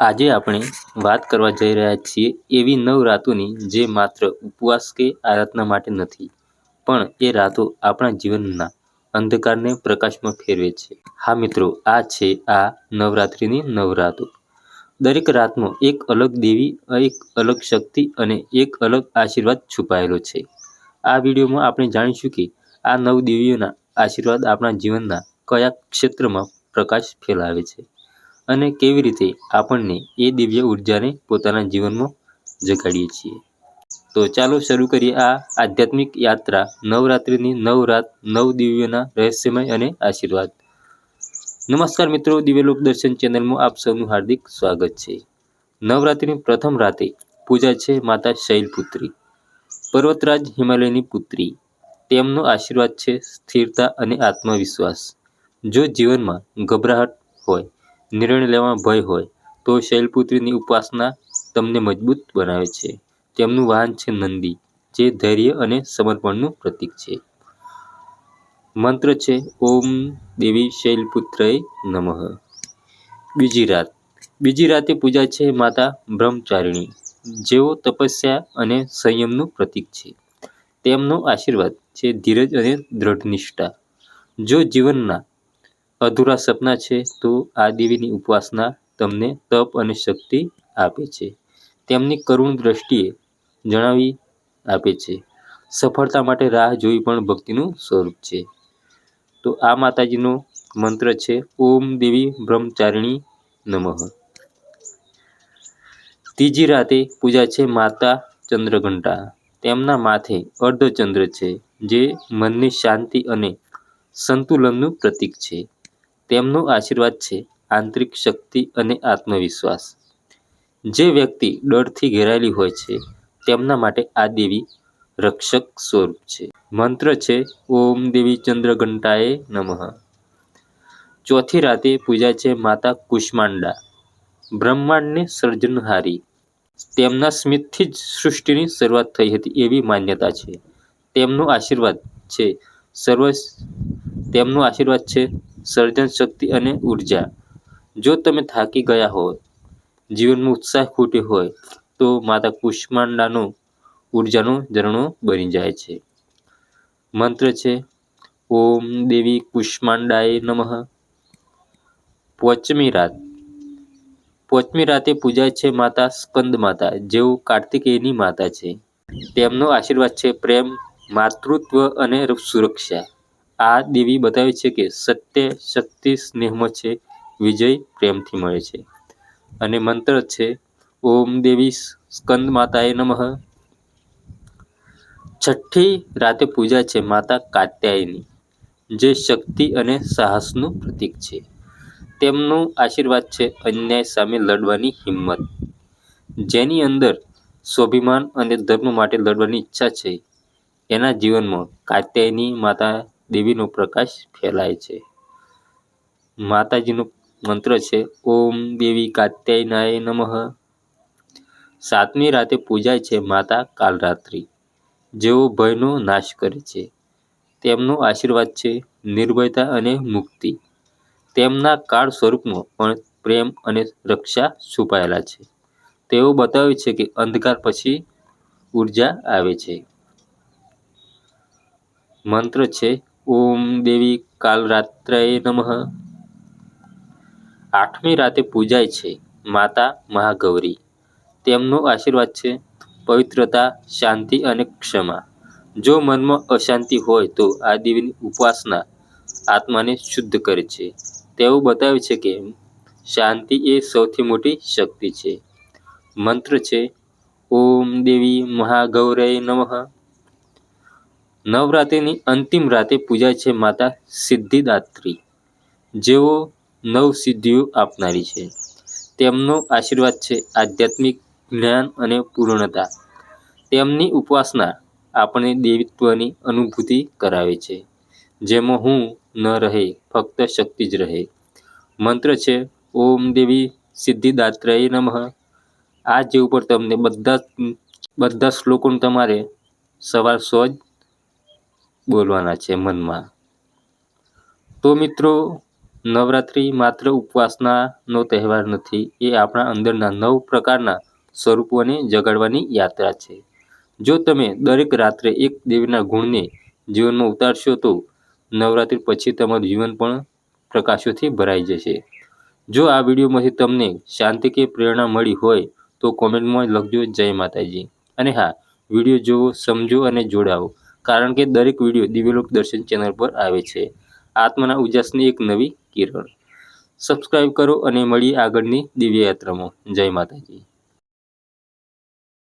આજે આપણે વાત કરવા જઈ રહ્યા છીએ એવી નવ રાતોની જે માત્ર ઉપવાસ કે આરાધના માટે નથી, પણ એ રાતો આપણા જીવનના અંધકારને પ્રકાશમાં ફેરવે છે. હા મિત્રો, આ છે આ નવરાત્રિની નવ રાતો દરેક રાતમાં એક અલગ દેવી, એક અલગ શક્તિ અને એક અલગ આશીર્વાદ છુપાયેલો છે. આ વિડીયોમાં આપણે જાણીશું કે આ નવ દેવીઓના આશીર્વાદ આપણા જીવનના કયા ક્ષેત્રમાં પ્રકાશ ફેલાવે છે. અને કેવી રીતે આપણને એ દિવ્ય ઉર્જાને પોતાના જીવનમાં જગાડીએ છીએ. તો ચાલો શરૂ કરીએ આ આધ્યાત્મિક યાત્રા, નવરાત્રિની નવ રાત નવ દિવ્યોના રહસ્યમય અને આશીર્વાદ. નમસ્કાર મિત્રો, દિવ્યલોક દર્શન ચેનલમાં આપ સૌનું હાર્દિક સ્વાગત છે. નવરાત્રિની પ્રથમ રાતે પૂજા છે માતા શૈલપુત્રી, પર્વતરાજ હિમાલયની પુત્રી. તેમનો આશીર્વાદ છે સ્થિરતા અને આત્મવિશ્વાસ, જો જીવનમાં ગભરાહટ હોય. નિર્ણય લેવામાં ભય હોય, તો શૈલપુત્રીની ઉપાસના તમને મજબૂત બનાવે છે. તેમનું વાહન છે નંદી, જે ધૈર્ય અને સમર્પણનું પ્રતીક છે. મંત્ર છે, ઓમ દેવી શૈલપુત્રય નમઃ. બીજી રાત, બીજી રાતે પૂજા છે માતા બ્રહ્મચારિણી, જેઓ તપસ્યા અને સંયમનું પ્રતીક છે. તેમનો આશીર્વાદ છે ધીરજ અને દ્રઢ નિષ્ઠા. જો જીવનના અધૂરા સપના છે, તો આ દેવીની ઉપાસના તમને તપ અને શક્તિ આપે છે. તેમની કરુણ દ્રષ્ટિએ જણાવી આપે છે. સફળતા માટે રાહ જોવી પણ ભક્તિનું સ્વરૂપ છે. તો આ માતાજીનો મંત્ર છે, ઓમ દેવી બ્રહ્મચારિણી નમઃ. ત્રીજી રાતે પૂજા છે માતા ચંદ્રઘંટા. તેમના માથે અર્ધચંદ્ર છે, જે મનની શાંતિ અને સંતુલનનું પ્રતીક છે. તેમનો આશીર્વાદ છે આંતરિક શક્તિ અને આત્મવિશ્વાસ. જે વ્યક્તિ ડરથી ઘેરાયેલી હોય છે, તેમના માટે આ દેવી રક્ષક સ્વરૂપ છે. મંત્ર છે, ઓમ દેવી ચંદ્રઘંટાએ નમઃ. ચોથી રાતે પૂજા છે માતા કુષ્માંડા. બ્રહ્માંડને સર્જનહારી. તેમના સ્મિતથી જ સૃષ્ટિની શરૂઆત થઈ હતી એવી માન્યતા છે. તેમનો આશીર્વાદ છે, સર્વ તેમનો આશીર્વાદ છે સર્જન શક્તિ અને ઊર્જા. જો તમે થાકી ગયા હો જીવનમાં ઉત્સાહ ખૂટ્યો હોય, તો માતા કુષ્માંડાનો ઉર્જાનો ઝરણો બની જાય છે. મંત્ર છે, ઓમ દેવી કુષ્માંડાએ નમઃ. પાંચમી રાત. પાંચમી રાતે પૂજાય છે માતા સ્કંદ માતા, જેઓ કાર્તિકેયની માતા છે. તેમનો આશીર્વાદ છે પ્રેમ, માતૃત્વ અને સુરક્ષા. આ દેવી બતાવે છે કે સત્ય, શક્તિ, સ્નેહમાં છે, વિજય પ્રેમથી મળે છે. અને મંત્ર છે, ઓમ દેવી સ્કંદ માતાએ નમઃ. છઠ્ઠી રાતે પૂજા છે, માતા કાત્યાયની. જે શક્તિ અને સાહસનું પ્રતીક છે. તેમનો આશીર્વાદ છે, અન્યાય સામે લડવાની હિંમત. જેની અંદર સ્વાભિમાન અને ધર્મ માટે લડવાની ઈચ્છા છે. એના જીવનમાં કાત્યાયની માતા દેવીનો પ્રકાશ ફેલાય છે. માતાજીનો મંત્ર છે, ઓમ દેવી કાત્યાયનાય નમઃ. સાતમી રાતે પૂજાય છે માતા કાલરાત્રિ. જેઓ ભયનો નાશ કરે છે. તેમનો આશીર્વાદ છે નિર્ભયતા અને મુક્તિ. તેમના કાળ સ્વરૂપમાં પણ પ્રેમ અને રક્ષા છુપાયેલા છે. તેઓ બતાવે છે કે અંધકાર પછી ઊર્જા આવે છે. મંત્ર છે ઓમ દેવી કાલરાત્રય નમઃ. આઠમી રાતે પૂજાય છે માતા મહાગૌરી. તેમનો આશીર્વાદ છે પવિત્રતા, શાંતિ અને ક્ષમા. જો મનમાં અશાંતિ હોય તો આ દેવીની ઉપાસના આત્માને શુદ્ધ કરે છે. તેઓ બતાવે છે કે શાંતિ એ સૌથી મોટી શક્તિ છે. મંત્ર છે, ઓમ દેવી મહાગૌરય નમઃ. નવરાત્રિની અંતિમ રાતે પૂજાય છે માતા સિદ્ધિદાત્રી. જેઓ નવ સિદ્ધિઓ આપનારી છે. તેમનો આશીર્વાદ છે આધ્યાત્મિક જ્ઞાન અને પૂર્ણતા. તેમની ઉપાસના આપણે દેવીત્વની અનુભૂતિ કરાવે છે. જેમાં હું ન રહે, ફક્ત શક્તિ જ રહે. મંત્ર છે, ઓમ દેવી સિદ્ધિદાત્રય નમઃ. આ જે ઉપર તમને બધા બધા શ્લોકોને તમારે સવાર સો જ બોલવાના છે મનમાં. તો મિત્રો, નવરાત્રિ માત્ર ઉપવાસનાનો તહેવાર નથી, એ આપણા અંદરના નવ પ્રકારના સ્વરૂપોને જગાડવાની યાત્રા છે. જો તમે દરેક રાત્રે એક દેવીના ગુણને જીવનમાં ઉતારશો તો નવરાત્રિ પછી તમારું જીવન પણ પ્રકાશોથી ભરાઈ જશે. જો આ વિડીયોમાંથી તમને શાંતિ કે પ્રેરણા મળી હોય, તો કોમેન્ટમાં લખજો જય માતાજી. અને હા, વીડિયો જુઓ, સમજો અને જોડાઓ. કારણ કે દરેક વીડિયો દિવ્યલોક દર્શન ચેનલ પર આવે છે. આત્માના ઉજાસની એક નવી કિરણ. સબસ્ક્રાઈબ કરો અને મળીએ આગળની દિવ્ય યાત્રામાં. જય માતાજી.